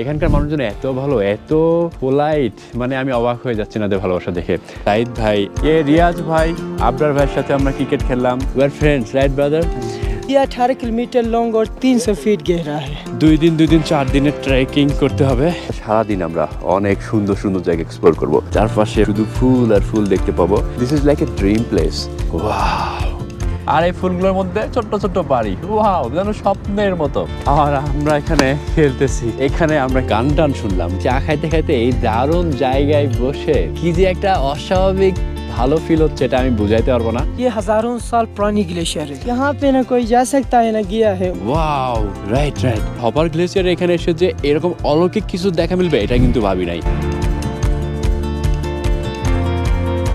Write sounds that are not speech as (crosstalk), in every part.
এখানকার মানুষজন এত ভালো এত পোলাইট মানে আমি অবাক হয়ে যাচ্ছি না ওদের ভালোবাসা দেখে সাইদ ভাই এ রিয়াজ ভাই আবরার ভাইয়ের সাথে আমরা ক্রিকেট খেললাম উয়ার ফ্রেন্ডস রাইট ব্রাদার ये अठारह किलोमीटर लॉन्ग और तीन सौ फीट गहरा है দুই দিন দুই দিন চার দিনের ট্রেকিং করতে হবে সারাদিন আমরা অনেক সুন্দর সুন্দর জায়গা এক্সপ্লোর করব চারপাশে শুধু ফুল আর ফুল দেখতে পাবো this is like a dream place wow আর এই ফুলগুলোর মধ্যে ছোট্ট ছোট্ট বাড়ি ওয়াও যেন স্বপ্নের মতো আর আমরা এখানে খেলতেছি এখানে আমরা গান টান শুনলাম চা খাইতে খাইতে এই দারুণ জায়গায় বসে কি যে একটা অস্বাভাবিক ভালো ফিল হচ্ছে এটা আমি বুঝাইতে পারবো না ये हजारों साल पुरानी ग्लेशियर है यहाँ पे ना कोई जा सकता है ना गया है wow right right Hopar glacier এখানে এসে যে এরকম অলৌকিক কিছু দেখা মিলবে এটা কিন্তু ভাবি নাই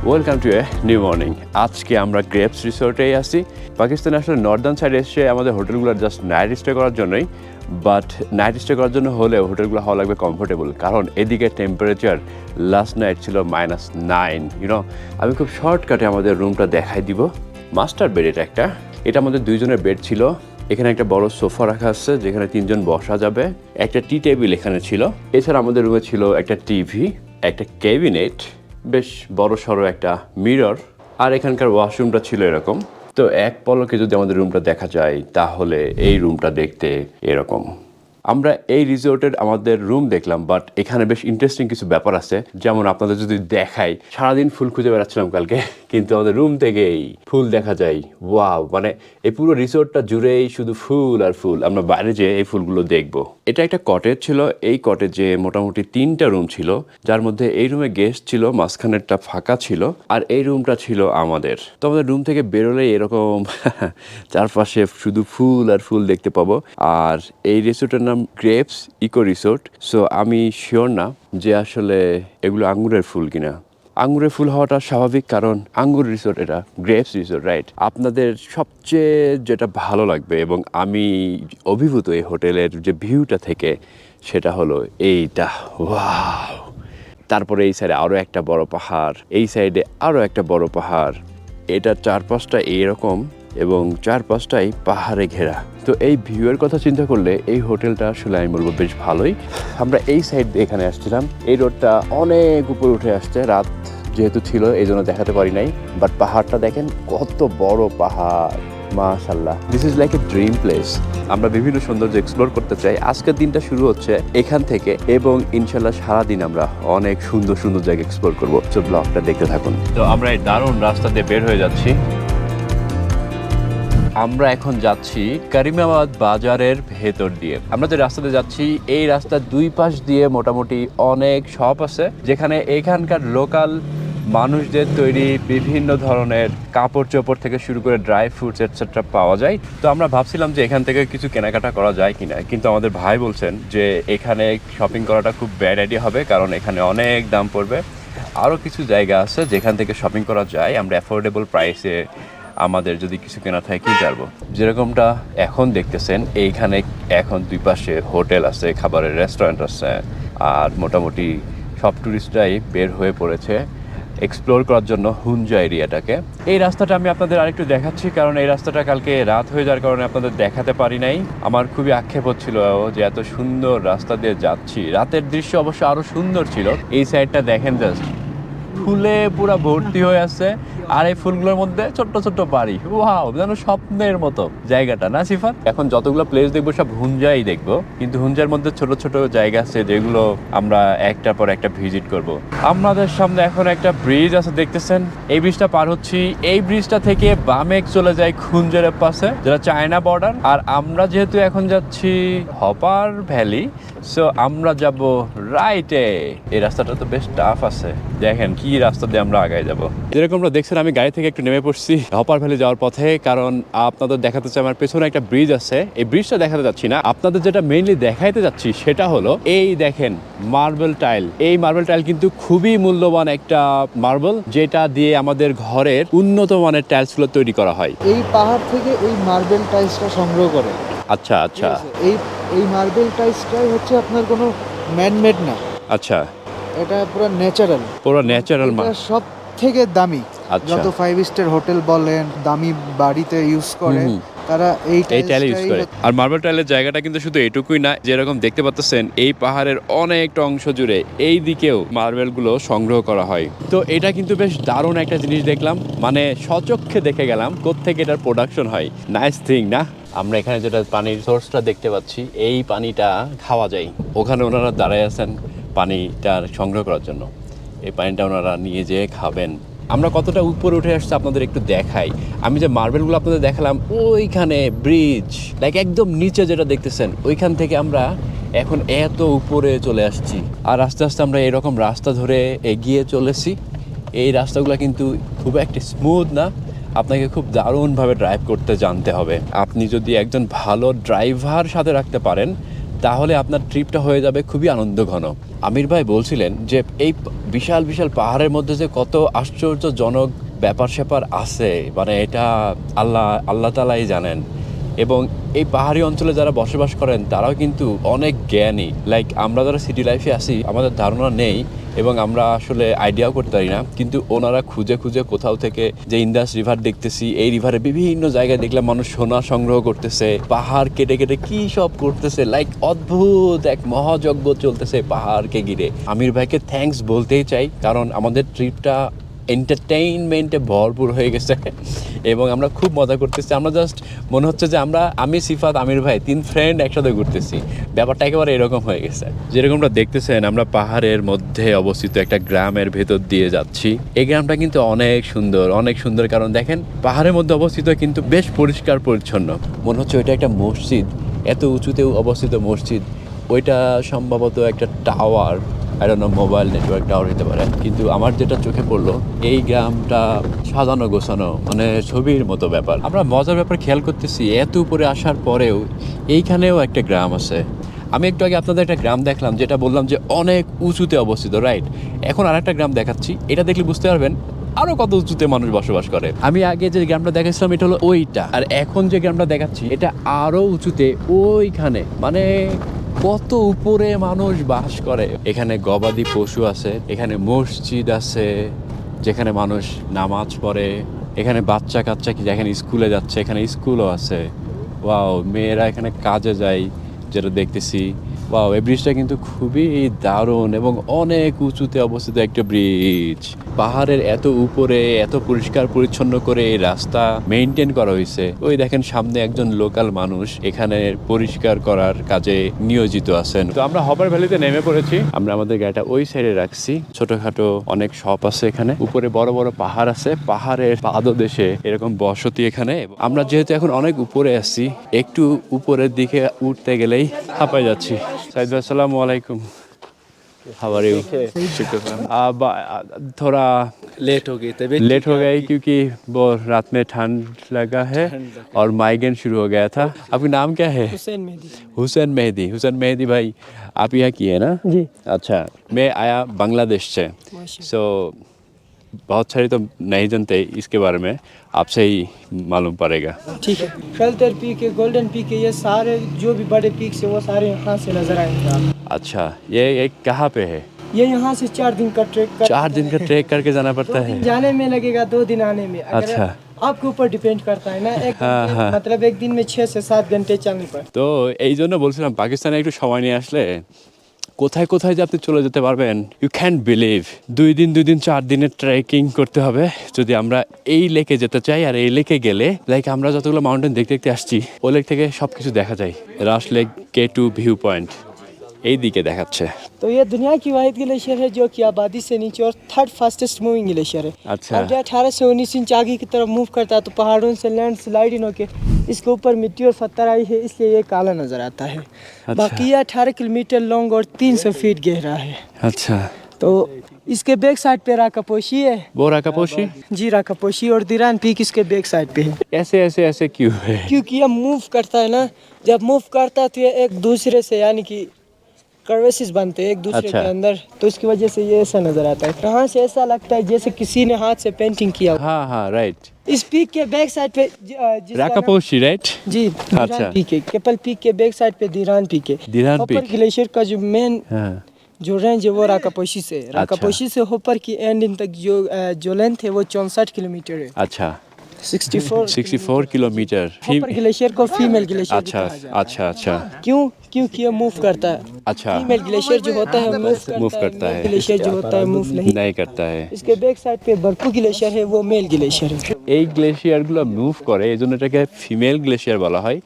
Welcome to a new morning আজকে আমরা গ্রেপস রিসোর্টেই আছি। পাকিস্তান আসলে নর্দার্ন সাইডে এসে আমাদের হোটেলগুলো জাস্ট নাইট স্টে করার জন্যই বাট নাইট স্টে করার জন্য হলেও হোটেলগুলো হওয়া লাগবে কমফোর্টেবল কারণ এদিকে টেম্পারেচার লাস্ট নাইট ছিল মাইনাস নাইন ইউনো আমি খুব শর্টকাটে আমাদের রুমটা দেখাই দিব। মাস্টার বেড এটা একটা। এটা আমাদের দুইজনের বেড ছিল। এখানে একটা বড় সোফা রাখা আছে, যেখানে তিনজন বসা যাবে। একটা টি টেবিল এখানে ছিল। এছাড়া আমাদের রুমে ছিল একটা টিভি একটা ক্যাবিনেট বেশ বড় সড়ো একটা মিরর আর এখানকার ওয়াশরুমটা ছিল এরকম। তো এক পলকে যদি আমাদের রুমটা দেখা যায়, তাহলে এই রুমটা দেখতে এরকম। আমরা এই রিসোর্টের আমাদের রুম দেখলাম বাট এখানে বেশ ইন্টারেস্টিং কিছু ব্যাপার আছে। যেমন আপনাদের যদি দেখাই, সারাদিন ফুল খুঁজে বেড়াচ্ছিলাম কালকে, (laughs) কিন্তু আমাদের রুম থেকেই ফুল দেখা যায়। ওয়াও মানে এই পুরো রিসোর্টটা জুড়েই শুধু ফুল আর ফুল। আমরা বাইরে যেয়ে এই ফুলগুলো দেখব। এটা একটা কটেজ ছিল। এই কটেজে মোটামুটি তিনটা রুম ছিল। যার মধ্যে এই রুমে গেস্ট ছিল, মাঝখানেরটা ফাঁকা ছিল, আর এই রুমটা ছিল আমাদের। তো আমাদের রুম থেকে বেরোলেই এরকম (laughs) চারপাশে শুধু ফুল আর ফুল দেখতে পাবো। আর এই রিসোর্টের নাম গ্রেপস ইকো রিসোর্ট সো আমি শিওর না যে আসলে এগুলো আঙ্গুরের ফুল কিনা। আঙ্গুরের ফুল হওয়াটা স্বাভাবিক কারণ আঙ্গুর রিসোর্ট এটা গ্রেপস রিসোর্ট রাইট আপনাদের সবচেয়ে যেটা ভালো লাগবে এবং আমি অভিভূত এই হোটেলের যে ভিউটা থেকে, সেটা হলো এইটা। ওয়াও! তারপরে এই সাইডে আরও একটা বড় পাহাড়, এই সাইডে আরও একটা বড় পাহাড়। এটার চারপাশটা এইরকম। এবং চারপাশটাই পাহাড়ে ঘেরা। তো এই ভিউয়ের কথা চিন্তা করলে এই হোটেলটা আসলে আমি বলব বেশ ভালোই। আমরা এই সাইড দিয়ে এখানে আসছিলাম। এই রোডটা অনেক উপরে উঠে আসছে। রাত যেহেতু ছিল এই জন্য দেখাতে পারি নাই। বাট পাহাড়টা দেখেন, কত বড় পাহাড়। মাশাল্লাহ this is like a dream place আমরা বিভিন্ন সৌন্দর্য এক্সপ্লোর করতে চাই। আজকের দিনটা শুরু হচ্ছে এখান থেকে এবং ইনশাল্লাহ সারাদিন আমরা অনেক সুন্দর সুন্দর জায়গা এক্সপ্লোর করব। তো ব্লগটা দেখতে থাকুন। তো আমরা এই দারুণ রাস্তা দিয়ে বের হয়ে যাচ্ছি। আমরা এখন যাচ্ছি করিমাবাদ বাজারের ভেতর দিয়ে। আমরা যে রাস্তাতে যাচ্ছি, এই রাস্তার দুই পাশ দিয়ে মোটামুটি অনেক শপ আছে, যেখানে এখানকার লোকাল মানুষদের তৈরি বিভিন্ন ধরনের কাপড় চোপড় থেকে শুরু করে ড্রাই ফ্রুটস এটসেট্রা পাওয়া যায়। তো আমরা ভাবছিলাম যে এখান থেকে কিছু কেনাকাটা করা যায় কিনা, কিন্তু আমাদের ভাই বলছেন যে এখানে শপিং করাটা খুব ব্যাড আইডিয়া হবে, কারণ এখানে অনেক দাম পড়বে। আরও কিছু জায়গা আছে যেখান থেকে শপিং করা যায়। আমরা অ্যাফোর্ডেবল প্রাইসে আমাদের যদি কিছু কেনা থাকে, কি পারব যেরকমটা এখন দেখতেছেন, এইখানে এখন দুই পাশে হোটেল আছে, খাবারের রেস্টুরেন্ট আছে, আর মোটামুটি সব টুরিস্টরাই বের হয়ে পড়েছে এক্সপ্লোর করার জন্য হুঞ্জা এরিয়াটাকে। এই রাস্তাটা আমি আপনাদের আরেকটু দেখাচ্ছি, কারণ এই রাস্তাটা কালকে রাত হয়ে যাওয়ার কারণে আপনাদের দেখাতে পারি নাই। আমার খুবই আক্ষেপ হচ্ছিল যে এত সুন্দর রাস্তা দিয়ে যাচ্ছি। রাতের দৃশ্য অবশ্য আরও সুন্দর ছিল। এই সাইডটা দেখেন জাস্ট ফুলে পুরো ভর্তি হয়ে আছে আর এই ফুলগুলোর মধ্যে ছোট্ট ছোট্ট বাড়ি। ওয়াও, যেন স্বপ্নের মতো জায়গাটা, না সিফাত? এখন যতগুলো প্লেস দেখব সব হুঞ্জাই দেখব, কিন্তু হুঞ্জার মধ্যে ছোট ছোট জায়গা আছে যেগুলো আমরা একটার পর একটা ভিজিট করব। আমাদের সামনে এখন একটা ব্রিজ আছে, দেখতেছেন? এই ব্রিজটা পার হচ্ছি। এই ব্রিজটা থেকে বামে চলে যায় খুঞ্জারের পাশে, যেটা চায়না বর্ডার আর আমরা যেহেতু এখন যাচ্ছি হপার ভ্যালি সো আমরা যাব রাইটে এই রাস্তাটা তো বেশ টাফ আছে। দেখেন কি রাস্তা দিয়ে আমরা আগায় যাব? যেরকমটা দেখছেন আমি গাড়ি থেকে একটু নেমে পড়ছি হপার ভ্যালি যাওয়ার পথে কারণ আপনাদের দেখাতে চাই আমার পেছনে একটা ব্রিজ আছে। এই ব্রিজটা দেখাতে যাচ্ছি না। আপনাদের যেটা মেইনলি দেখাইতে যাচ্ছি সেটা হলো এই দেখেন মার্বেল টাইল এই মার্বেল টাইল কিন্তু খুবই মূল্যবান একটা মার্বেল যেটা দিয়ে আমাদের ঘরের উন্নত মানের টাইলসগুলো তৈরি করা হয়। এই পাহাড় থেকে এই মার্বেল টাইলসটা সংগ্রহ করে। আচ্ছা আচ্ছা। এই এই মার্বেল টাইলসটাই হচ্ছে আপনার কোনো ম্যানমেড না। আচ্ছা। এটা পুরো ন্যাচারাল পুরো ন্যাচারাল এটা সব থেকে দামি। আচ্ছা। যত ফাইভ স্টার হোটেল বলেন দামি বাড়িতে ইউজ করে তারা এই এই টাইল ইউজ করে। আর মার্বেল টাইলের জায়গাটা কিন্তু শুধু এটুকুই না যেরকম দেখতে পাচ্ছেন এই পাহাড়ের অনেকটা অংশ জুড়ে এই দিকেও মার্বেলগুলো সংগ্রহ করা হয়। তো এটা কিন্তু বেশ দারুণ একটা জিনিস দেখলাম। মানে সচক্ষে দেখে গেলাম কোত্থেকে এটার প্রোডাকশন হয়। নাইস থিং না? আমরা এখানে যেটা পানির সোর্সটা দেখতে পাচ্ছি এই পানিটা খাওয়া যায়। ওখানে ওনারা দাঁড়ায় আছেন। পানিটা সংগ্রহ করার জন্য। এই পানিটা ওনারা নিয়ে যেয়ে খাবেন। আমরা কতটা উপরে উঠে আসছে আপনাদের একটু দেখাই। আমি যে মার্বেলগুলো আপনাদের দেখালাম, ওইখানে ব্রিজ লাইক একদম নিচে যেটা দেখতেছেন, ওইখান থেকে আমরা এখন এত উপরে চলে আসছি। আর আস্তে আস্তে আমরা এরকম রাস্তা ধরে এগিয়ে চলেছি। এই রাস্তাগুলো কিন্তু খুব একটা স্মুথ না। আপনাকে খুব দারুণভাবে ড্রাইভ করতে জানতে হবে। আপনি যদি একজন ভালো ড্রাইভার সাথে রাখতে পারেন তাহলে আপনার ট্রিপটা হয়ে যাবে খুবই আনন্দঘন। আমির ভাই বলছিলেন যে, এই বিশাল বিশাল পাহাড়ের মধ্যে যে কত আশ্চর্যজনক ব্যাপার স্যাপার আছে মানে এটা আল্লাহ আল্লাহ তালাই জানেন। এবং এই পাহাড়ি অঞ্চলে যারা বসবাস করেন, তারাও কিন্তু অনেক জ্ঞানী। লাইক আমরা যারা সিটি লাইফে আসি আমাদের ধারণা নেই এবং আমরা আসলে আইডিয়াও করতে পারি না। কিন্তু ওনারা খুঁজে খুঁজে কোথাও থেকে যে ইন্দাস রিভার দেখতেছি, এই রিভারে বিভিন্ন জায়গায় দেখলাম মানুষ সোনা সংগ্রহ করতেছে, পাহাড় কেটে কেটে কি সব করতেছে লাইক অদ্ভুত এক মহাযজ্ঞ চলতেছে পাহাড়কে ঘিরে। আমির ভাইকে থ্যাংকস বলতেই চাই, কারণ আমাদের ট্রিপটা এন্টারটেইনমেন্টে ভরপুর হয়ে গেছে এবং আমরা খুব মজা করতেছি। আমরা জাস্ট মনে হচ্ছে যে আমরা আমি সিফাত আমির ভাই তিন ফ্রেন্ড একসাথে ঘুরতেছি। ব্যাপারটা একেবারে এরকম হয়ে গেছে। যেরকমটা দেখতেছেন আমরা পাহাড়ের মধ্যে অবস্থিত একটা গ্রামের ভেতর দিয়ে যাচ্ছি। এই গ্রামটা কিন্তু অনেক সুন্দর অনেক সুন্দর। কারণ দেখেন পাহাড়ের মধ্যে অবস্থিত কিন্তু বেশ পরিষ্কার পরিচ্ছন্ন। মনে হচ্ছে ওইটা একটা মসজিদ এত উঁচুতেও অবস্থিত মসজিদ। ওইটা সম্ভবত একটা tower I don't know mobile network tower হতে পারে। কিন্তু আমার যেটা চোখে পড়ল, এই গ্রামটা সাজানো, গোছানো মানে ছবির মতো ব্যাপার। আমরা মজার ব্যাপার খেয়াল করতেছি, এত উপরে আসার পরেও এইখানেও একটা গ্রাম আছে। আমি একটু আগে আপনাদের একটা গ্রাম দেখলাম, যেটা বললাম যে অনেক উঁচুতে অবস্থিত রাইট এখন আর একটা গ্রাম দেখাচ্ছি। এটা দেখলে বুঝতে পারবেন আরও কত উঁচুতে মানুষ বসবাস করে। আমি আগে যে গ্রামটা দেখাচ্ছিলাম, এটা হলো ওইটা। আর এখন যে গ্রামটা দেখাচ্ছি, এটা আরও উঁচুতে ওইখানে মানে কত উপরে মানুষ বাস করে। এখানে গবাদি পশু আছে, এখানে মসজিদ আছে, যেখানে মানুষ নামাজ পড়ে, এখানে বাচ্চা কাচ্চা কি যেখানে স্কুলে যাচ্ছে, এখানে স্কুলও আছে। ওয়াও মেয়েরা এখানে কাজে যায়, যেটা দেখতেছি। ওয়াও এই ব্রিজটা কিন্তু খুবই দারুণ এবং অনেক উঁচুতে অবস্থিত একটা ব্রিজ পাহাড়ের এত উপরে এত পরিষ্কার পরিচ্ছন্ন করে এই রাস্তা মেনটেন করা হয়েছে। ওই দেখেন সামনে একজন লোকাল মানুষ এখানে পরিষ্কার করার কাজে নিয়োজিত আছেন। তো আমরা হবার ভ্যালিতে নেমে পড়েছি। আমরা আমাদের গাড়িটা ওই সাইডে রাখছি। ছোটখাটো অনেক শপ আছে এখানে। উপরে বড় বড় পাহাড় আছে। পাহাড়ের পাদদেশে এরকম বসতি এখানে। আমরা যেহেতু এখন অনেক উপরে আছি, একটু উপরের দিকে উঠতে গেলেই হাঁপাই যাচ্ছি। সাইদ ভাই আসসালামু আলাইকুম हाउ आर यू अब थोड़ा लेट हो गई तबीयत लेट हो गई क्योंकि वो रात में ठंड लगा है और माइग्रेन शुरू हो गया था आपका नाम क्या है हुसैन मेहदी हुसैन मेहदी हुसैन मेहदी भाई आप यहाँ की है ना जी अच्छा मैं आया बांग्लादेश से माशा सो बहुत सारे तो नहीं जानते इसके बारे में आपसे ही मालूम पड़ेगा ठीक है शेल्टर पीक है गोल्डन पीक है ये सारे जो भी बड़े पीक है वो सारे यहाँ से नजर आएंगे आप अच्छा ये ये कहाँ पे है ये यहाँ से चार दिन का ट्रैक कर चार दिन का ट्रैक करके जाना दो पड़ता दिन है जाने में लगेगा दो दिन आने में अगर अच्छा। आपके ऊपर डिपेंड करता है ना एक हाँ, घंटे- हाँ। मतलब एक दिन में छः से सात घंटे चलने पर তো এই জন্য বলছিলাম পাকিস্তানে একটু সময় নিয়ে আসলে কোথায় কোথায় যে আপনি চলে যেতে পারবেন ইউ ক্যান বিলিভ দুই দিন দুই দিন, চার দিনের ট্রেকিং করতে হবে। যদি আমরা এই লেকে যেতে চাই আর এই লেকে গেলে লাইক আমরা যতগুলো মাউন্টেন দেখতে দেখতে আসছি ও লেক থেকে সব কিছু দেখা যায়। রাস লেক কে টু ভিউ পয়েন্ট এই দিকে দেখাচ্ছে तो ये दुनिया की वाहिद ग्लेशियर है जो कि आबादी से नीचे और थर्ड फास्टेस्ट मूविंग ग्लेशियर है अच्छा। अब जो अठारह से उन्नीस इंच आगे की तरफ मूव करता है तो पहाड़ों से लैंड स्लाइडिंग होके इसके ऊपर मिट्टी और पत्थर आई है इसलिए ये काला नजर आता है बाकी ये अठारह किलोमीटर लॉन्ग और तीन सौ फीट गहरा है আচ্ছা तो इसके बैक साइड पे राकापोशी है बोरा का पोशी जी राकापोशी और दिरान पीक इसके बैक साइड पे है ऐसे ऐसे ऐसे क्यों है क्योंकि ये मूव करता है ना जब मूव करता है तो ये एक दूसरे से यानी कि कर्वेसिस बनते हैं एक दूसरे अच्छा। के अंदर तो इसकी वजह से ये ऐसा नज़र आता है। यहाँ से ऐसा लगता है जैसे किसी ने हाथ से पेंटिंग किया हाँ। हाँ राइट इस पीक के बैक साइड पे ज- अ, जिसका राका नाम- पोशी राइट जी अच्छा। पीक है। केपल पीक के बैक साइड पे दीरान पीक है। दीरान पीक। ग्लेशियर का जो मेन हाँ। जो रेंज है वो राकापोशी से राकापोशी से होपर की एंडिंग तक जो जो लेंथ है वो चौंसठ किलोमीटर है। अच्छा। 64 64 किलोमीटर ऊपर ग्लेशियर को फीमेल ग्लेशियर अच्छा अच्छा अच्छा क्यों क्योंकि ये मूव करता है अच्छा फीमेल ग्लेशियर जो होता है मूव करता, मूव करता है ग्लेशियर जो होता है मूव नहीं नहीं करता है इसके बैक साइड पे बर्फू ग्लेशियर है वो मेल ग्लेशियर है এই গ্লেশিয়ারগুলো মুভ করে এই জন্য এটাকে ফিমেল গ্লেশিয়ার বলা হয়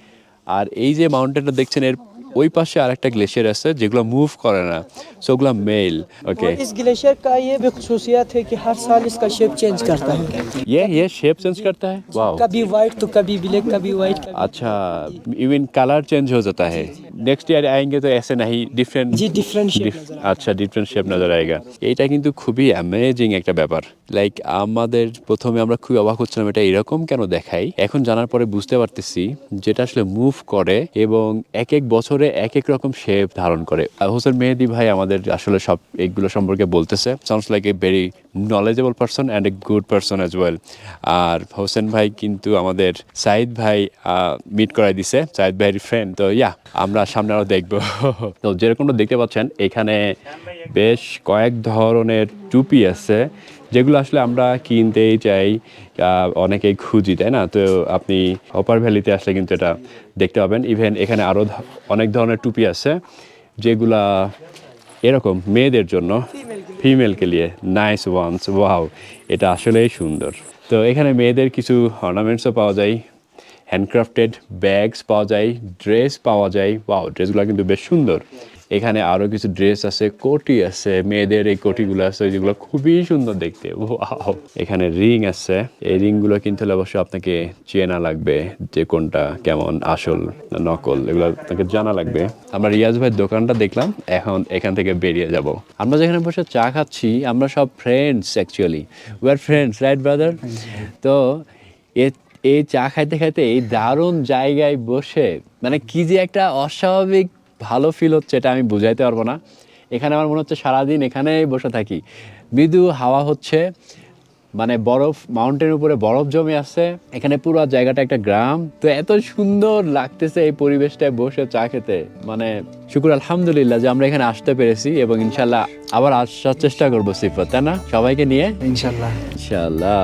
আর এই যে মাউন্টেনটা দেখছেন এর ওই পাশে আরেকটা গ্লেশিয়ার আছে যেগুলো মুভ করে না সো ওগুলো মেল ওকে और इस ग्लेशियर का ये भी खसूसियत है कि हर साल इसका शेप चेंज करता है ये ये शेप चेंज करता है वाओ कभी वाइट तो कभी ब्लैक कभी वाइट कभी अच्छा इवन कलर चेंज हो जाता है नेक्स्ट ईयर आएंगे तो ऐसे नहीं डिफरेंट जी डिफरेंट शेप नजर आता আচ্ছা ডিফারেন্ট শেপ নজর আয়েগা এইটা কিন্তু খুবই অ্যামেজিং একটা ব্যাপার লাইক আমাদের প্রথমে আমরা খুবই অবাক হচ্ছিলাম এটা এরকম কেন দেখাই এখন জানার পরে বুঝতে পারতেছি যেটা আসলে মুভ করে এবং এক এক বছরে এক এক রকম শেপ ধারণ করে। হোসেন মেহেদি ভাই আমাদের আসলে সব এইগুলো সম্পর্কে বলতেছে। Sounds like a very knowledgeable person and a good person as well আর হোসেন ভাই কিন্তু আমাদের সাইদ ভাই মিট করাই দিছে, সাইদ ভাইয়ের ফ্রেন্ড তো ইয়া আমরা সামনে আরও দেখব। তো যেরকমটা দেখতে পাচ্ছেন, এখানে বেশ কয়েক ধরনের টুপি আছে। যেগুলো আসলে আমরা কিনতেই চাই অনেকেই খুঁজি, তাই না? তো আপনি অপার ভ্যালিতে আসলে কিন্তু এটা দেখতে পাবেন। ইভেন এখানে আরও অনেক ধরনের টুপি আছে, যেগুলা এরকম মেয়েদের জন্য ফিমেলকে নিয়ে নাইস ওয়ান্স ওয়াও এটা আসলেই সুন্দর। তো এখানে মেয়েদের কিছু অর্নামেন্টসও পাওয়া যায় হ্যান্ডক্রাফটেড ব্যাগস পাওয়া যায় ড্রেস পাওয়া যায় ওয়াও ড্রেসগুলো কিন্তু বেশ সুন্দর। এখানে আরও কিছু ড্রেস আছে কোটি আছে মেয়েদের এই কোটিগুলো আছে যেগুলো খুবই সুন্দর দেখতে। এখানে রিং আছে। এই রিংগুলো কিনতে হলে অবশ্যই আপনাকে চেনা লাগবে যে কোনটা কেমন আসল নকল এগুলো আপনাকে জানা লাগবে। আমরা রিয়াজ ভাইয়ের দোকানটা দেখলাম এখন এখান থেকে বেরিয়ে যাব। আমরা যেখানে বসে চা খাচ্ছি আমরা সব friends actually we are friends right brother তো এ এই চা খাইতে খাইতে এই দারুণ জায়গায় বসে মানে কি যে একটা অস্বাভাবিক ভালো ফিল হচ্ছে এটা আমি বুঝাইতে পারব না। এখানে আমার মনে হচ্ছে সারাদিন এখানেই বসে থাকি। মৃদু হাওয়া হচ্ছে মানে বরফ মাউন্টেনের উপরে বরফ জমে আছে। এখানে পুরো জায়গাটা একটা গ্রাম। তো এত সুন্দর লাগতেছে এই পরিবেশটায় বসে চা খেতে। মানে শুকুর আলহামদুলিল্লাহ যে আমরা এখানে আসতে পেরেছি এবং ইনশাল্লাহ আবার আসার চেষ্টা করব সিফত তাই না? সবাইকে নিয়ে? ইনশাল্লাহ ইনশাআল্লাহ।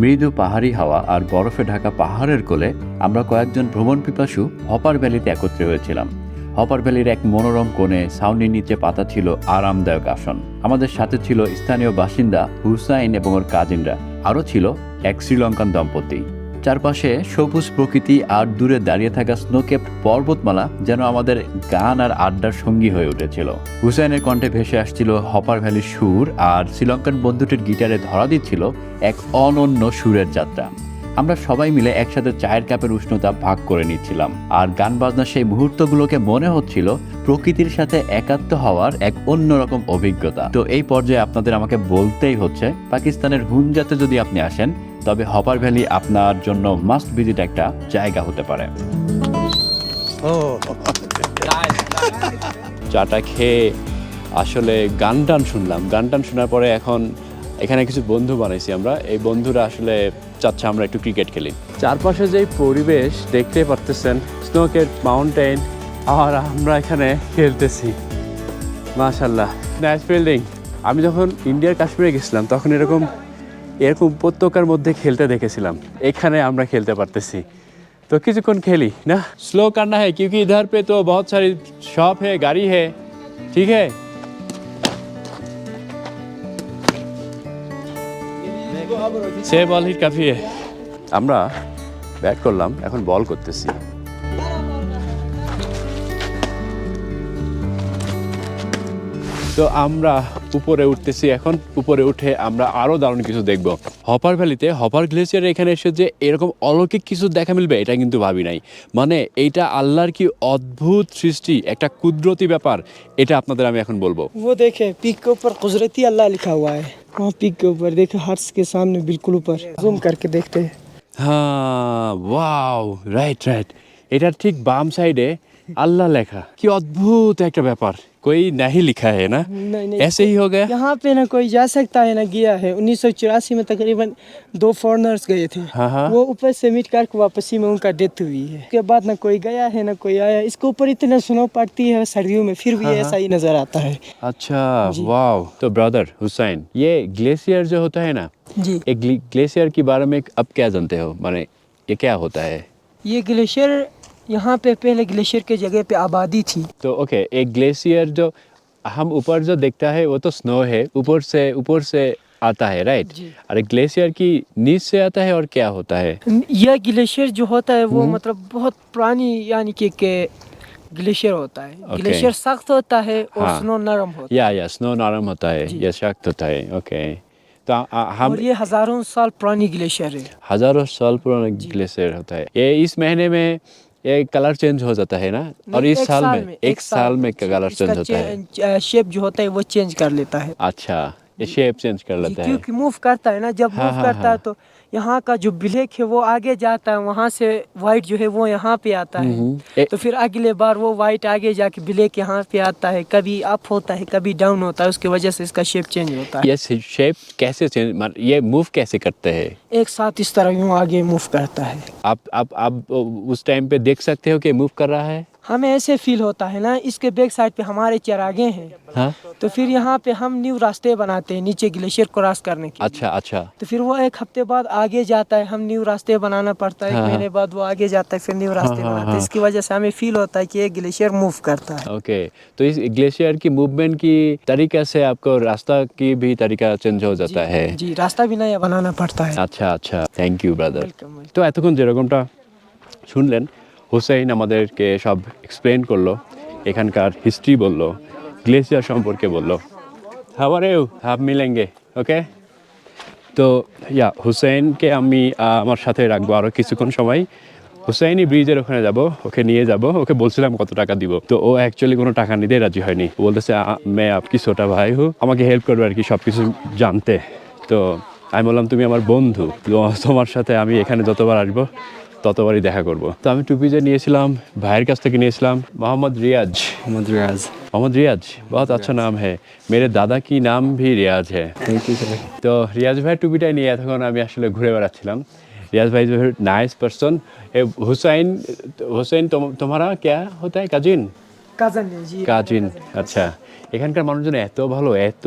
মৃদু পাহাড়ি হাওয়া আর বরফে ঢাকা পাহাড়ের কোলে আমরা কয়েকজন ভ্রমণ পিপাসু হপার ভ্যালিতে একত্রে হয়েছিলাম। হপার ভ্যালির এক মনোরম কোণে সাউনির নিচে পাতা ছিল আরামদায়ক আসন। আমাদের সাথে ছিল স্থানীয় বাসিন্দা হুসাইন এবং ওর কাজিনরা। আরও ছিল এক শ্রীলঙ্কান দম্পতি। চারপাশে সবুজ প্রকৃতি আর দূরে দাঁড়িয়ে থাকা স্নোকেপ পর্বতমালা যেন আমাদের গান আর আড্ডার সঙ্গী হয়ে উঠেছিল। হুসাইনের কণ্ঠে ভেসে আসছিল হপার ভ্যালির সুর আর শ্রীলঙ্কান বন্ধুটির গিটারে ধরা দিচ্ছিল এক অনন্য সুরের যাত্রা। আমরা সবাই মিলে একসাথে চায়ের কাপের উষ্ণতা ভাগ করে নিচ্ছিলাম। আর গান বাজনার সেই মুহূর্তগুলোকে মনে হচ্ছিল প্রকৃতির সাথে একাত্ম হওয়ার এক অন্যরকম অভিজ্ঞতা। তো এই পর্যায়ে আপনাদের আমাকে বলতেই হচ্ছে পাকিস্তানের হুনজাতে যদি আপনি আসেন তবে হপার ভ্যালি আপনার জন্য মাস্ট ভিজিট একটা জায়গা হতে পারে। চাটা খেয়ে আসলে গান টান শুনলাম। গান টান শোনার পরে এখন এখানে কিছু বন্ধু বানাইছি আমরা। এই বন্ধুরা আসলে চাচ্ছে আমরা একটু ক্রিকেট খেলি চারপাশে যে পরিবেশ দেখতে পারতেছেন স্নোকেট মাউন্টেন আর আমরা এখানে খেলতেছি মাশাল্লাহ নাইস ফিল্ডিং আমি যখন ইন্ডিয়ার কাশ্মীরে গেছিলাম তখন এরকম এরকম উপত্যকার মধ্যে খেলতে দেখেছিলাম এখানে আমরা খেলতে পারতেছি तो কিছুক্ষণ খেলি না স্লো करना है क्योंकि इधर पे तो बहुत सारी शॉप है गाड़ी है ठीक है সে বল হিট কাফি আমরা ব্যাট করলাম এখন বল করতেছি। তো আমরা উপরে উঠতেছি এখন। উপরে উঠে আমরা আরও দারুণ কিছু দেখব। হপার ভ্যালিতে হপার গ্লেসিয়ার এখানে এসে যে এরকম অলৌকিক কিছু দেখা মিলবে এটা কিন্তু ভাবি নাই। মানে এইটা আল্লাহর কি অদ্ভুত সৃষ্টি একটা কুদরতি ব্যাপার এটা আপনাদের আমি এখন বলব। ও দেখে পিক উপর কুদরতি আল্লাহ লিখা হুয়া হ্যায় वहाँ পিক উপর দেখে হার্টস কে সামনে বিলকুল উপর জুম করকে দেখতে হ্যাঁ ওয়াও রাইট রাইট এটার ঠিক বাম সাইডে अल्लाह लेखा कि अद्भुत एक व्यापार कोई नहीं लिखा है ना नहीं, नहीं, ऐसे ही हो गया यहाँ पे ना कोई जा सकता है ना गया है। उन्नीस सौ चौरासी में तकरीबन दो फॉरनर्स गए थे। हाँ हाँ। वो ऊपर से मिट करके वापसी में उनका डेथ हुई है। उसके बाद ना कोई गया है ना कोई आया। इसके ऊपर इतना सुनो पड़ती है सर्दियों में फिर भी हाँ, हाँ। ऐसा ही नज़र आता है। अच्छा वाह तो ब्रदर हुसैन ये ग्लेशियर जो होता है ना जी। एक ग्लेशियर के बारे में अब क्या जानते हो? माने ये क्या होता है? ये ग्लेशियर यहाँ पे पहले ग्लेशियर के जगह पे आबादी थी। तो ओके एक ग्लेशियर जो हम ऊपर जो देखता है वो तो स्नो है ऊपर से ऊपर से आता है राइट एक ग्लेशियर की नीच से आता है और क्या होता है? यह ग्लेशियर जो होता है वो मतलब बहुत पुरानी यानी कि कि ग्लेशियर होता है। Okay. ग्लेशियर सख्त होता है और हाँ। स्नो नरम होता या या स्नो नरम होता है। या सख्त होता है ओके तो आ- हम और ये हज़ारों साल पुरानी ग्लेशियर है। हज़ारों साल पुराना ग्लेशियर होता है। ये इस महीने में ये कलर चेंज हो जाता है ना? और इस साल में एक साल में कलर चेंज होता है। शेप जो होता है वो चेंज कर लेता है। अच्छा ये शेप चेंज कर लेता है। क्योंकि मूव करता है ना जब हाँ, मूव हाँ, करता हाँ। है। तो यहाँ का जो ब्लैक है वो आगे जाता है वहाँ से वाइट जो है वो यहाँ पे आता हम्म, है तो फिर अगले बार वो वाइट आगे जाके ब्लैक यहाँ पे आता है कभी अप होता है कभी डाउन होता है उसकी वजह से इसका शेप चेंज होता है। ये शेप कैसे चेंज ये मूव कैसे करते हैं? एक साथ इस तरह यूँ आगे मूव करता है। आप आप आप उस टाइम पे देख सकते हो कि मूव कर रहा है? हमें ऐसे फील होता है ना इसके बैक साइड पे हमारे चरागे हैं हाँ तो फिर यहाँ पे हम न्यू रास्ते बनाते हैं नीचे ग्लेशियर क्रॉस करने के लिए। अच्छा अच्छा तो फिर वो एक हफ्ते बाद आगे जाता है हम न्यू रास्ते बनाना पड़ता है हाँ, एक हाँ। महीने बाद वो आगे जाता है फिर न्यू रास्ते हाँ, बनाते हैं हाँ। इसकी वजह से हमें फील होता है कि ये ग्लेशियर मूव करता है ओके तो इस ग्लेशियर की मूवमेंट की तरीका से आपको रास्ता की भी तरीका चेंज हो जाता है जी रास्ता भी नया बनाना पड़ता है আচ্ছা আচ্ছা thank you brother Welcome, welcome. তো এতক্ষণ যেরকমটা শুনলেন হুসাইন আমাদেরকে সব এক্সপ্লেন করল, এখানকার হিস্ট্রি বলল গ্লেসিয়ার সম্পর্কে বলল। হাওয়ার এও হাফ মিলেঙ্গে ওকে তো ইয়া হুসাইনকে আমি আমার সাথে রাখব আরও কিছুক্ষণ সময়। হুসাইনি ব্রিজের ওখানে যাব, ওকে নিয়ে যাব, ওকে বলছিলাম কত টাকা দিব। তো ও অ্যাকচুয়ালি কোনো টাকা নিতে রাজি হয়নি। বলতেছে, "আ- মে আপকি ছোটা ভাই হু? আমাকে হেল্প করবে আর কি সব কিছু জানতে। তো আমি বললাম, তুমি আমার বন্ধু তোমার সাথে আমি এখানে যতবার আসব ততবারই দেখা করব তো আমি টুপি যে নিয়েছিলাম ভাইয়ের কাছ থেকে নিয়েছিলাম মোহাম্মদ রিয়াজ मोहम्मद रियाज मोहम्मद रियाज बहुत अच्छा नाम है मेरे दादा की नाम भी रियाज है थैंक यू सर তো রিয়াজ ভাই টুপিটা নিয়ে এতক্ষণ আমি আসলে ঘুরে বেড়াচ্ছিলাম রিয়াজ ভাই नाइस पर्सन हुसैन हुसैन तुम तुम्हारा क्या होता है काजिन কাজন জি কাজিন আচ্ছা এখানকার মানুষজন এত ভালো এত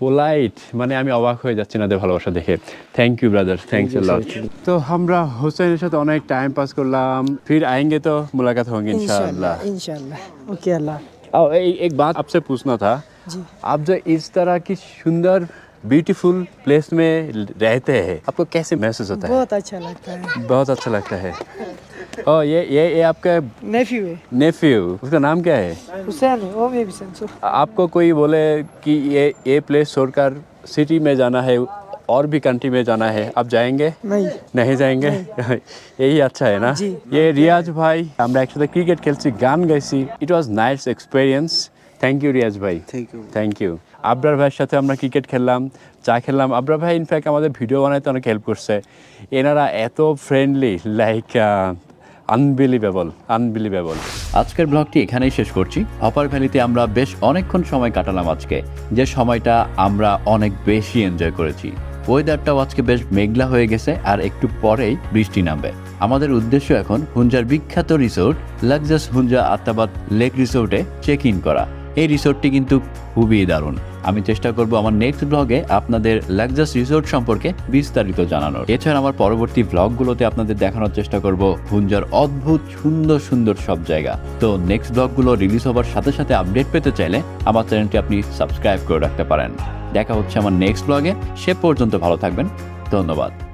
পোলাইট মানে আমি অবাক হয়ে যাচ্ছি না ভালোবাসা দেখে thank you brother thanks lot তো আমরা হোসেনের সাথে অনেক টাইম পাস করলাম फिर आएंगे तो मुलाकात होंगे इंशाल्लाह इंशाल्लाह इंशाल्लाह ओके अल्लाह और एक एक बात आपसे पूछना था जी आप जो इस तरह की सुंदर ब्यूटीफुल प्लेस में रहते हैं आपको कैसे महसूस होता है बहुत अच्छा लगता है बहुत अच्छा लगता है ओ (laughs) ये ये ये आपका नेफ्यू है नेफ्यू उसका नाम क्या है हुसैन है वो में भी सेंसो आपको कोई बोले कि ये ये प्लेस छोड़कर सिटी में जाना है और भी कंट्री में जाना है आप जाएंगे नहीं नहीं जाएंगे यही (laughs) अच्छा है ना जी। ये রিয়াজ ভাই আমরা একসাথে ক্রিকেট খেলছি গান গাইছি it was nice experience thank you Riaz ভাই thank you thank you Abrar ভাইয়ের সাথে আমরা ক্রিকেট খেললাম চা খেললাম আবরার ভাই ইনফ্যাক্ট আমাদের ভিডিও বানাইতে অনেক হেল্প করছে এনারা এত ফ্রেন্ডলি লাইক আনবিলিভেবল আনবিলিভেবল। আজকের ব্লগটি এখানেই শেষ করছি। অপার ভ্যালিতে আমরা বেশ অনেকক্ষণ সময় কাটালাম আজকে। যে সময়টা আমরা অনেক বেশি এনজয় করেছি। ওয়েদারটাও আজকে বেশ মেঘলা হয়ে গেছে আর একটু পরেই বৃষ্টি নামবে। আমাদের উদ্দেশ্য এখন হুঞ্জার বিখ্যাত resort Luxus Hunza Attabad lake রিসোর্টে চেক ইন করা। এই রিসোর্টটি কিন্তু খুবই দারুণ। আমি চেষ্টা করব আমার নেক্সট ব্লগে আপনাদের লাক্সাস রিসোর্ট সম্পর্কে বিস্তারিত জানানোর। এছাড়া আমার পরবর্তী ব্লগগুলোতে আপনাদের দেখানোর চেষ্টা করব ভুঞ্জার অদ্ভুত সুন্দর সুন্দর সব জায়গা। তো নেক্সট ব্লগগুলো রিলিজ হবার সাথে সাথে আপডেট পেতে চাইলে আমার চ্যানেলটি আপনি সাবস্ক্রাইব করে রাখতে পারেন। দেখা হচ্ছে আমার নেক্সট ব্লগে সে পর্যন্ত ভালো থাকবেন। ধন্যবাদ।